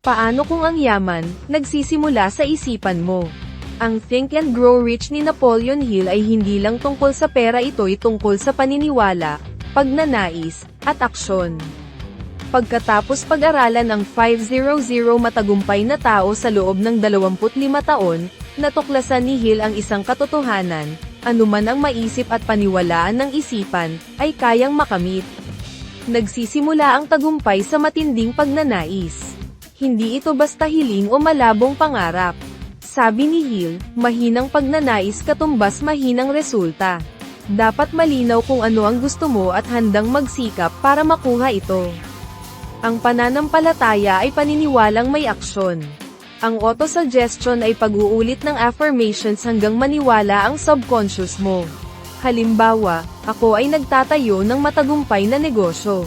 Paano kung ang yaman, nagsisimula sa isipan mo? Ang Think and Grow Rich ni Napoleon Hill ay hindi lang tungkol sa pera ito'y tungkol sa paniniwala, pagnanais, at aksyon. Pagkatapos pag-aralan ng 500 matagumpay na tao sa loob ng 25 taon, natuklasan ni Hill ang isang katotohanan, anuman ang maisip at paniwalaan ng isipan, ay kayang makamit. Nagsisimula ang tagumpay sa matinding pagnanais. Hindi ito basta hiling o malabong pangarap. Sabi ni Hill, mahinang pagnanais katumbas mahinang resulta. Dapat malinaw kung ano ang gusto mo at handang magsikap para makuha ito. Ang pananampalataya ay paniniwalang may aksyon. Ang autosuggestion ay pag-uulit ng affirmations hanggang maniwala ang subconscious mo. Halimbawa, ako ay nagtatayo ng matagumpay na negosyo.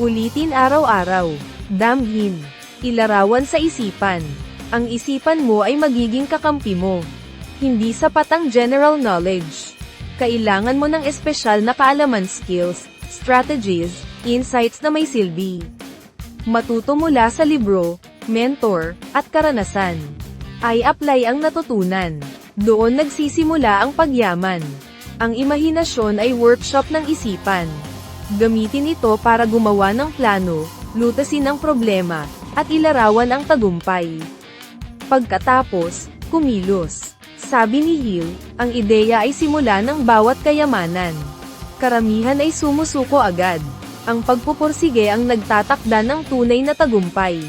Ulitin araw-araw. Damhin. Ilarawan sa isipan. Ang isipan mo ay magiging kakampi mo. Hindi sapat ang general knowledge. Kailangan mo ng espesyal na kaalaman skills, strategies, insights na may silbi. Matuto mula sa libro, mentor, at karanasan. Ay apply ang natutunan. Doon nagsisimula ang pagyaman. Ang imahinasyon ay workshop ng isipan. Gamitin ito para gumawa ng plano, lutasin ang problema, at ilarawan ang tagumpay. Pagkatapos, kumilos. Sabi ni Hill, ang ideya ay simula ng bawat kayamanan. Karamihan ay sumusuko agad. Ang pagpupursige ang nagtatakda ng tunay na tagumpay.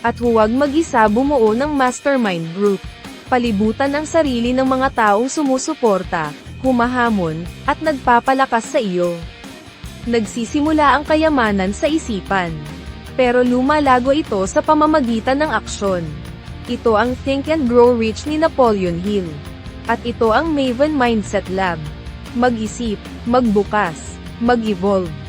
At huwag mag-isa bumuo ng mastermind group. Palibutan ang sarili ng mga taong sumusuporta, humahamon, at nagpapalakas sa iyo. Nagsisimula ang kayamanan sa isipan. Pero lumalago ito sa pamamagitan ng aksyon. Ito ang Think and Grow Rich ni Napoleon Hill. At ito ang Maven Mindset Lab. Mag-isip, magbukas, mag-evolve.